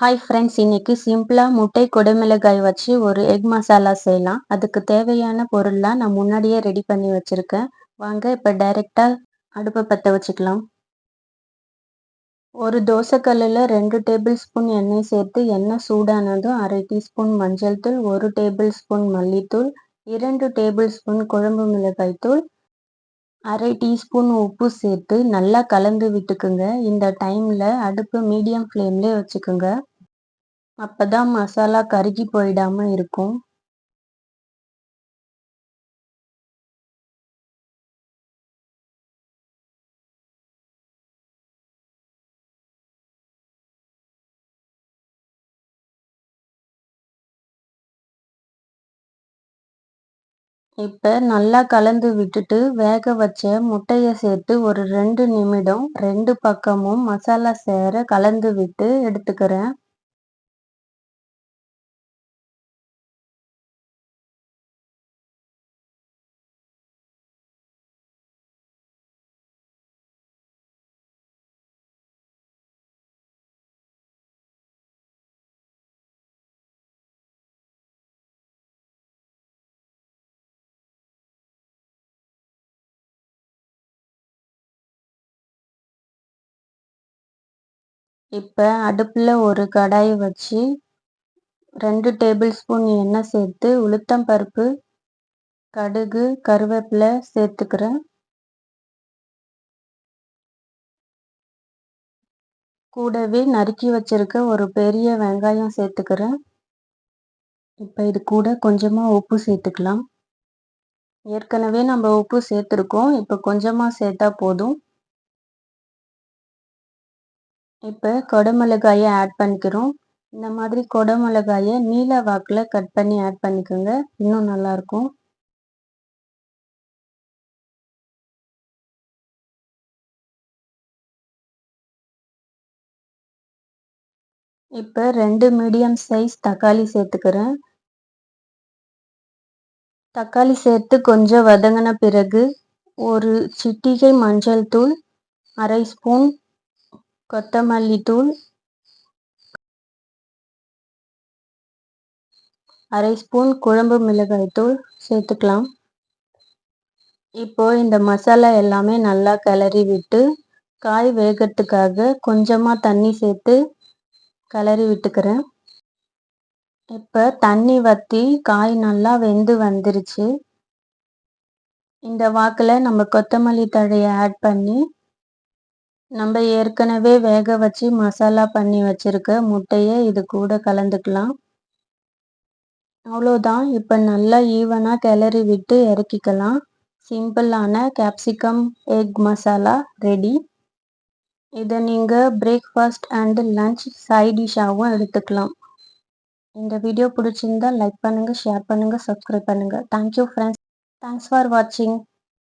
Hi friends இன்னைக்கு சிம்பிளாக முட்டை குடமிளகாய் வச்சு ஒரு எக் மசாலா செய்யலாம். அதுக்கு தேவையான பொருள்லாம் நான் முன்னாடியே ரெடி பண்ணி வச்சுருக்கேன். வாங்க இப்போ டைரெக்டாக அடுப்பை பற்ற வச்சுக்கலாம். ஒரு தோசைக்கல்லில் ரெண்டு டேபிள் ஸ்பூன் எண்ணெய் சேர்த்து எண்ணெய் சூடானதும் அரை டீஸ்பூன் மஞ்சள் தூள் ஒரு டேபிள் ஸ்பூன் மல்லித்தூள் இரண்டு டேபிள் ஸ்பூன் குழம்பு மிளகாய் தூள் அரை டீஸ்பூன் உப்பு சேர்த்து நல்லா கலந்து விட்டுக்குங்க. இந்த டைமில் அடுப்பு மீடியம் ஃப்ளேம்லேயே வச்சுக்கோங்க. அப்போ தான் மசாலா கருகி போயிடாம இருக்கும். இப்போ நல்லா கலந்து விட்டுட்டு வேக வச்ச முட்டையை சேர்த்து ஒரு ரெண்டு நிமிடம் ரெண்டு பக்கமும் மசாலா சேர கலந்து விட்டு எடுத்துக்கிறேன். இப்போ அடுப்பில் ஒரு கடாய் வச்சு ரெண்டு டேபிள் ஸ்பூன் எண்ணெய் சேர்த்து உளுத்தம் பருப்பு கடுகு கருவேப்பிலை சேர்த்துக்கிறேன். கூடவே நறுக்கி வச்சிருக்க ஒரு பெரிய வெங்காயம் சேர்த்துக்கிறேன். இப்போ இது கூட கொஞ்சமாக உப்பு சேர்த்துக்கலாம். ஏற்கனவே நம்ம உப்பு சேர்த்துருக்கோம். இப்போ கொஞ்சமாக சேர்த்தா போதும். இப்போ கொடமிளகாயை ஆட் பண்ணிக்கிறோம். இந்த மாதிரி கொடமிளகாயை நீல வாக்கில் கட் பண்ணி ஆட் பண்ணிக்கோங்க. இன்னும் நல்லாயிருக்கும் இப்போ ரெண்டு மீடியம் சைஸ் தக்காளி சேர்த்துக்கிறேன். தக்காளி சேர்த்து கொஞ்சம் வதங்கின பிறகு ஒரு சிட்டிகை மஞ்சள் தூள் அரை ஸ்பூன் கொத்தமல்லி தூள் அரை ஸ்பூன் குழம்பு மிளகாய் தூள் சேர்த்துக்கலாம். இப்போ இந்த மசாலா எல்லாமே நல்லா கிளறி விட்டு காய் வேகிறதுக்காக கொஞ்சமாக தண்ணி சேர்த்து கிளறி விட்டுக்கிறேன். இப்போ தண்ணி வற்றி காய் நல்லா வெந்து வந்துருச்சு. இந்த வாக்கில் நம்ம கொத்தமல்லி தழையை ஆட் பண்ணி நம்ம ஏற்கனவே வேக வச்சு மசாலா பண்ணி வச்சுருக்க முட்டையை இது கூட கலந்துக்கலாம். அவ்வளோதான். இப்போ நல்லா ஈவனாக கிளறி விட்டு இறக்கிக்கலாம். சிம்பிளான கேப்சிகம் எக் மசாலா ரெடி இதை நீங்கள் பிரேக்ஃபாஸ்ட் அண்டு லன்ச் சைடிஷாகவும் எடுத்துக்கலாம். இந்த வீடியோ பிடிச்சிருந்தா லைக் பண்ணுங்கள் ஷேர் பண்ணுங்கள் சப்ஸ்கிரைப் பண்ணுங்கள் தேங்க்யூ ஃப்ரெண்ட்ஸ் தேங்க்ஸ் ஃபார் வாட்சிங்